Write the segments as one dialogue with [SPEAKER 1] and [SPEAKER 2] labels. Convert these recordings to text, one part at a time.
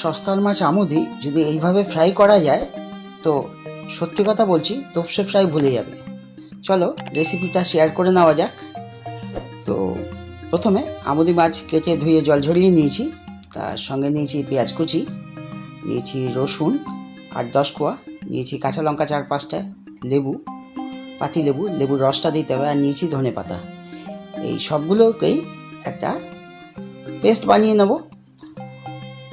[SPEAKER 1] সস্তার মাছ আমুদি যদি এইভাবে ফ্রাই করা যায়, তো সত্যি কথা বলছি, তোপসে ফ্রাই ভুলে যাবে। চলো রেসিপিটা শেয়ার করে নেওয়া যাক। তো প্রথমে আমুদি মাছ কেটে ধুয়ে জল ঝরিয়ে নিয়েছি, তার সঙ্গে নিয়েছি পেঁয়াজ কুচি, নিয়েছি রসুন আট দশ কোয়া, নিয়েছি কাঁচা লঙ্কা চার পাঁচটা লেবু, পাতি লেবু, লেবুর রসটা দিতে হবে আর নিয়েছি ধনে পাতা এই সবগুলোকেই একটা পেস্ট বানিয়ে নেব।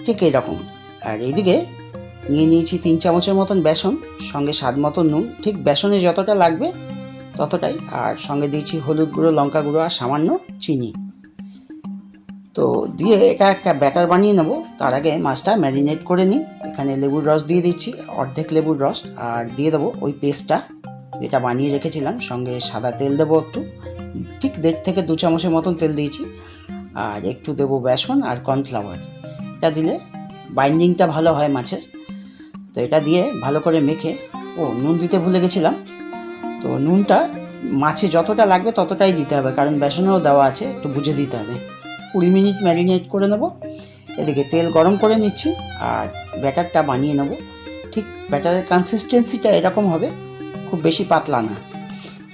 [SPEAKER 1] ঠিক এরকম আর এইদিকে নিয়ে নিয়েছি তিন চামচের মতন বেসন, সঙ্গে স্বাদ মতন নুন। ঠিক বেসনে যতটা লাগবে ততটাই। আর সঙ্গে দিয়েছি হলুদ গুঁড়ো, লঙ্কা গুঁড়ো আর সামান্য চিনি। তো দিয়ে এটা একটা ব্যাটার বানিয়ে নেব। তার আগে মাছটা ম্যারিনেট করে নিই। এখানে লেবুর রস দিয়ে দিচ্ছি, অর্ধেক লেবুর রস। আর দিয়ে দেবো ওই পেস্টটা যেটা বানিয়ে রেখেছিলাম। সঙ্গে সাদা তেল দেবো একটু। ঠিক দেড় থেকে দু চামচের মতন তেল দিয়েছি। আর একটু দেবো বেসন আর কর্নফ্লাওয়ার। এটা দিলে বাইন্ডিংটা ভালো হয় মাছের। তো এটা দিয়ে ভালো করে মেখে, ও, নুন দিতে ভুলে গেছিলাম। তো নুনটা মাছে যতটা লাগবে ততটাই দিতে হবে, কারণ বেসনেও দেওয়া আছে, একটু বুঝে দিতে হবে। কুড়ি মিনিট ম্যারিনেট করে নেব। এদিকে তেল গরম করে নিচ্ছি, আর ব্যাটারটা বানিয়ে নেব। ঠিক ব্যাটারের কনসিস্টেন্সিটা এরকম হবে, খুব বেশি পাতলা না।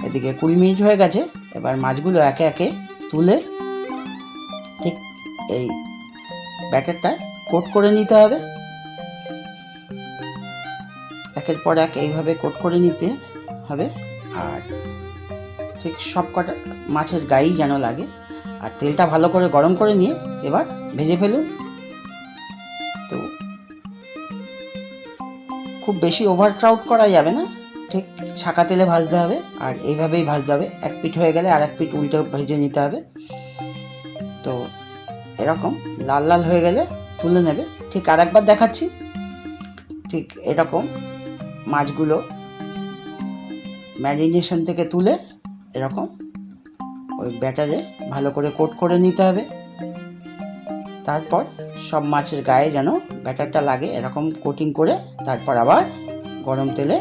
[SPEAKER 1] এদিকে কুড়ি মিনিট হয়ে গেছে, এবার মাছগুলো একে একে তুলে, ঠিক এই ব্যাটারটা কোট করে নিতে হবে। একের পর এক এইভাবে কোট করে নিতে হবে। আর ঠিক সব কটা মাছের গায়েই যেন লাগে। আর তেলটা ভালো করে গরম করে নিয়ে এবার ভেজে ফেলুন। তো খুব বেশি ওভার ক্রাউড করা যাবে না। ঠিক ছাকা তেলে ভাজতে হবে। আর এইভাবেই ভাজতে হবে। এক পিঠ হয়ে গেলে আর এক পিঠ উল্টে ভেজে নিতে হবে। তো এরকম লাল লাল হয়ে গেলে তুলে নেবে। ঠিক আর একবার দেখাচ্ছি। ঠিক এরকম মাছগুলো ম্যারিনেশন থেকে তুলে এরকম ওই ব্যাটারে ভালো করে কোট করে নিতে হবে। তারপর সব মাছের গায়ে যেন ব্যাটারটা লাগে এরকম কোটিং করে তারপর আবার গরম তেলে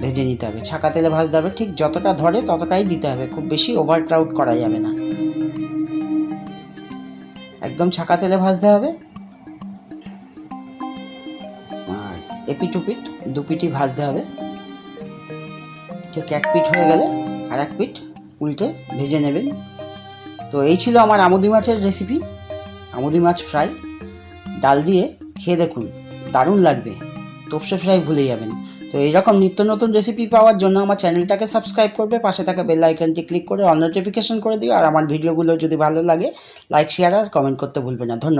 [SPEAKER 1] ভেজে নিতে হবে। ছাকা তেলে ভাজতে হবে। ঠিক যতটা ধরে ততটাই দিতে হবে। খুব বেশি ওভার ক্রাউড করা যাবে না। একদম ছাকা তেলে ভাজতে হবে। এপিট উপিট দু পিঠই ভাজতে হবে। ঠিক এক পিঠ হয়ে গেলে আর এক পিঠ উল্টে ভেজে নেবেন। তো এই ছিল আমার আমুদি মাছের রেসিপি আমুদি মাছ ফ্রাই ডাল দিয়ে খেয়ে দেখুন, দারুণ লাগবে, তোপসে ফ্রাই ভুলে যাবেন। তো এইরকম নিত্য নতুন রেসিপি পাওয়ার জন্য আমার চ্যানেলটাকে সাবস্ক্রাইব করবে, পাশে থাকা বেল আইকনটি ক্লিক করে অল নোটিফিকেশন করে দিও। আর আমার ভিডিওগুলো যদি ভালো লাগে লাইক শেয়ার আর কমেন্ট করতে ভুলবে না। ধন্যবাদ।